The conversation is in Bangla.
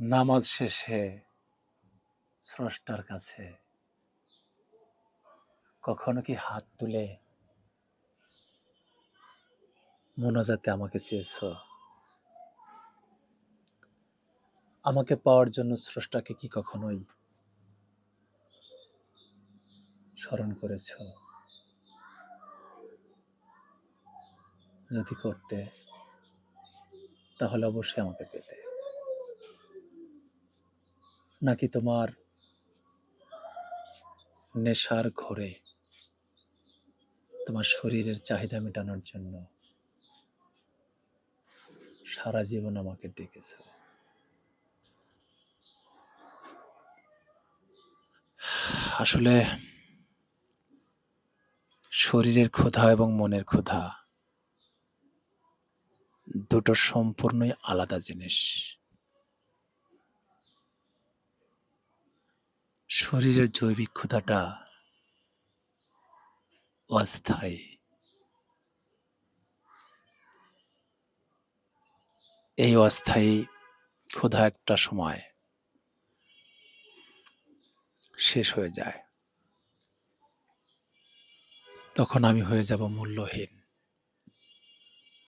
নামাজ শেষে স্রষ্টার কাছে কখনো কি হাত তুলে মোনাজাতে আমাকে চেয়েছ? আমাকে পাওয়ার জন্য স্রষ্টাকে কি কখনোই স্মরণ করেছ? যদি করতে, তাহলে অবশ্যই আমাকে পেতে। নাকি তোমার নেশার ঘরে? তোমার শরীরের চাহিদা মেটানোর জন্য সারা জীবন আমাকে ডেকেছ। আসলে শরীরের ক্ষুধা এবং মনের ক্ষুধা দুটো সম্পূর্ণই আলাদা জিনিস। শরীরের জৈবিক ক্ষুধাটা অস্থায়ী। এই অস্থায়ী ক্ষুধা একটা সময় শেষ হয়ে যায়। তখন আমি হয়ে যাব মূল্যহীন।